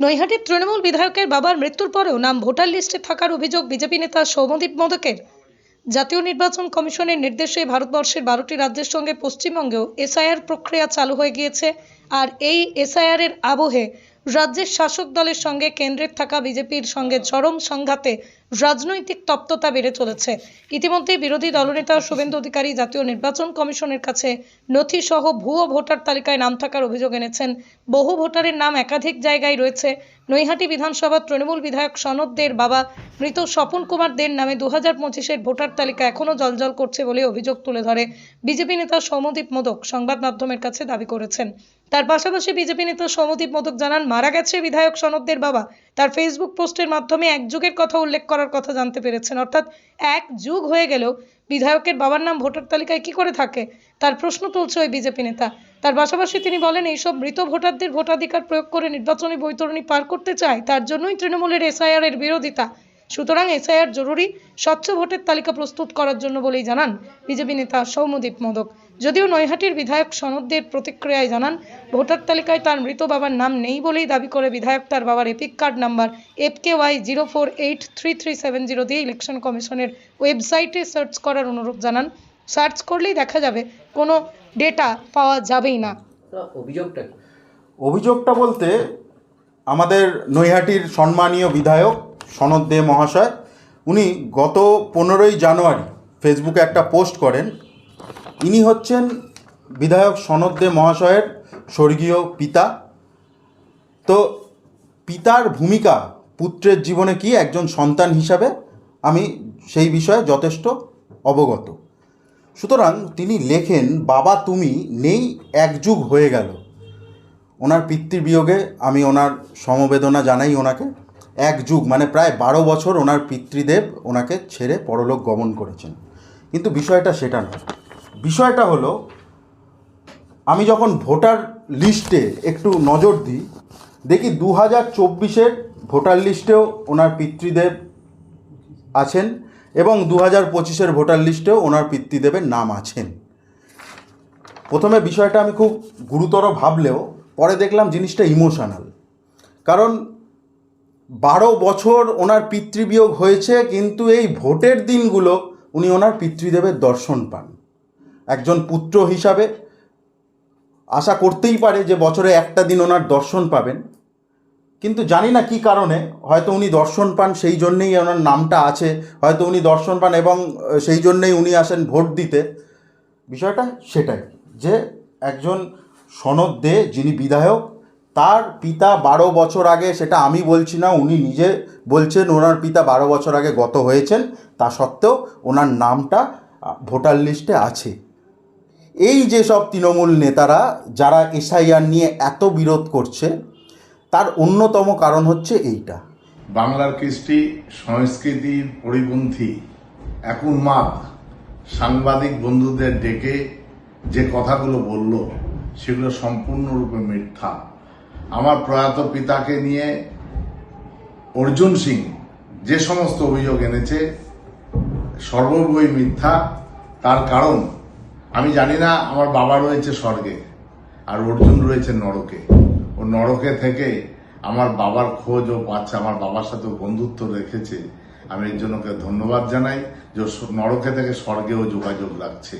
নৈহাটির তৃণমূল বিধায়কের বাবার মৃত্যুর পরেও নাম ভোটার লিস্টে থাকার অভিযোগ বিজেপি নেতা সৌমদীপ মোদকের। জাতীয় নির্বাচন কমিশনের নির্দেশে ভারতবর্ষের বারোটি রাজ্যের সঙ্গে পশ্চিমবঙ্গেও এসআইআর প্রক্রিয়া চালু হয়ে গিয়েছে আর এই এসআইআর এর আবহে রাজ্যের শাসক দলের সঙ্গে কেন্দ্রের থাকা বিজেপির সঙ্গে চরম সংঘাতে রাজনৈতিক তপ্ততা বেড়ে চলেছে। ইতিমধ্যে বিরোধী দলনেতা শুভেন্দু অধিকারী জাতীয় নির্বাচন কমিশনের কাছে নথি সহ ভুয়ো ভোটার তালিকায় নাম থাকার অভিযোগ এনেছেন। বহু ভোটারের নাম একাধিক জায়গায় রয়েছে। নৈহাটি বিধানসভার তৃণমূল বিধায়ক সনদ দের বাবা মৃত স্বপন কুমার দের নামে দু হাজার পঁচিশের ভোটার তালিকা এখনও জলজল করছে বলে অভিযোগ তুলে ধরে বিজেপি নেতা সৌমদীপ মোদক সংবাদ মাধ্যমের কাছে দাবি করেছেন। তার পাশাপাশি বিজেপি নেতা সৌমদীপ মোদক জানান, মারা গেছে বিধায়ক সনদদের বাবা। তার ফেসবুক পোস্টের মাধ্যমে এক যুগের কথা উল্লেখ করার কথা জানতে পেরেছেন। অর্থাৎ এক যুগ হয়ে গেলেও বিধায়কের বাবার নাম ভোটার তালিকায় কি করে থাকে? তার প্রশ্ন তুলছে ওই বিজেপি নেতা। তার পাশাপাশি তিনি বলেন, এইসব মৃত ভোটারদের ভোটাধিকার প্রয়োগ করে নির্বাচনী বৈতরণী পার করতে চায়, তার জন্যই তৃণমূলের এসআইআর এর বিরোধিতা। সুতরাং এসআইআর জরুরি, স্বচ্ছ ভোটের তালিকা প্রস্তুত করার জন্য বলেই জানান বিজেপি নেতা সৌমদীপ মোদক। যদিও নৈহাটির বিধায়ক সনদদের প্রতিক্রিয়ায় জানান ভোটার তালিকায় তার মৃত বাবার নাম নেই বলেই দাবি করে বিধায়ক তার বাবার EPIC card number F K Y zero four eight three three seven zero দিয়ে ইলেকশন কমিশনের ওয়েবসাইটে সার্চ করার অনুরোধ জানান। সার্চ করলেই দেখা যাবে কোনো ডেটা পাওয়া যাবেই না। অভিযোগটা অভিযোগটা বলতে আমাদের নৈহাটির সম্মানীয় বিধায়ক সনদ দে মহাশয় উনি গত পনেরোই জানুয়ারি ফেসবুকে একটা পোস্ট করেন ইনি হচ্ছেন বিধায়ক সনদ দে মহাশয়ের স্বর্গীয় পিতা। তো পিতার ভূমিকা পুত্রের জীবনে কি একজন সন্তান হিসাবে আমি সেই বিষয়ে যথেষ্ট অবগত। সুতরাং তিনি লেখেন, বাবা, তুমি নেই, এক যুগ হয়ে গেল। ওনার পিতৃবিয়োগে আমি ওনার সমবেদনা জানাই ওনাকে। এক যুগ মানে প্রায় বারো বছর ওনার পিতৃদেব ওনাকে ছেড়ে পরলোক গমন করেছেন। কিন্তু বিষয়টা সেটা না বিষয়টা হলো, আমি যখন ভোটার লিস্টে একটু নজর দিই, দেখি দু হাজার চব্বিশের ভোটার লিস্টেও ওনার পিতৃদেব আছেন এবং দু হাজার পঁচিশের ভোটার লিস্টেও ওনার পিতৃদেবের নাম আছেন। প্রথমে বিষয়টা আমি খুব গুরুতর ভাবলেও পরে দেখলাম জিনিসটা ইমোশনাল। কারণ বারো বছর ওনার পিতৃবিয়োগ হয়েছে, কিন্তু এই ভোটের দিনগুলো উনি ওনার পিতৃদেবের দর্শন পান। একজন পুত্র হিসাবে আশা করতেই পারে যে বছরে একটা দিন ওনার দর্শন পাবেন। কিন্তু জানি না কী কারণে, হয়তো উনি দর্শন পান সেই জন্যেই ওনার নামটা আছে, হয়তো উনি দর্শন পান এবং সেই জন্যেই উনি আসেন ভোট দিতে। বিষয়টা সেটাই যে একজন সনদ দে যিনি বিধায়ক, তার পিতা বারো বছর আগে, সেটা আমি বলছি না, উনি নিজে বলছেন ওনার পিতা বারো বছর আগে গত হয়েছেন, তা সত্ত্বেও ওনার নামটা ভোটার লিস্টে আছে। এই যে সব তৃণমূল নেতারা যারা এসআইআর নিয়ে এত বিরোধ করছে, তার অন্যতম কারণ হচ্ছে এইটা। বাংলার কৃষ্টি সংস্কৃতির পরিপন্থী এখন উন্মাদ সাংবাদিক বন্ধুদের ডেকে যে কথাগুলো বলল, সেগুলো সম্পূর্ণরূপে মিথ্যা। আমার প্রয়াত পিতাকে নিয়ে অর্জুন সিং যে সমস্ত অভিযোগ এনেছে, সর্ববই মিথ্যা। তার কারণ আমি জানি না আমার বাবা রয়েছে স্বর্গে, আর অর্জুন রয়েছে নরকে। ও নরকে থেকে আমার বাবার খোঁজ ও পাচ্ছে আমার বাবার সাথে বন্ধুত্ব রেখেছে। আমি এর জন্যকে ধন্যবাদ জানাই যে নরকে থেকে স্বর্গেও যোগাযোগ রাখছে।